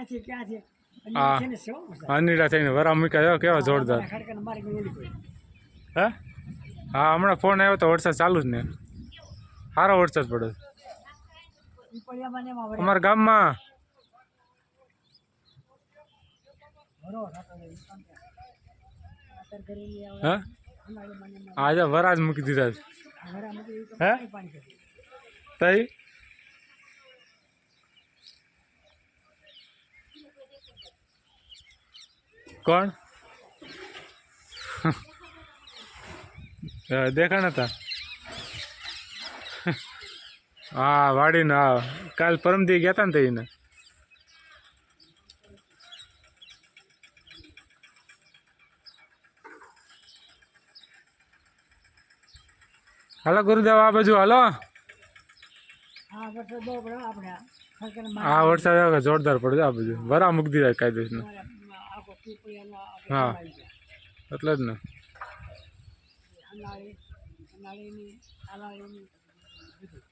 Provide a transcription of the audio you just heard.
આથી ક્યાંથી હા. અનીડા થઈને વરા મૂક્યા કેવા જોરદાર. હે? હા હમણાં ફોન આવ્યો તો વરસાદ ચાલુ જ ને. સારો વરસાદ પડે. ઈ પડિયામાં ને એમાં. વળ્યા. અમારા ગામમાં હે આજે વરાજ મૂકી દીધા હે? તઈ? કોણ? દેખાણ હતા. હા વાડીને હા. કાલ પરમદી ગયા હતા ને તઈને. હાલો ગુરુદેવ આ બાજુ હાલો. હા વરસાદ જોરદાર પડે આ બધું વરા મૂકી દીધા કાયદેસર હા. એટલે જ ને. અનાળી અનાળીની બધું.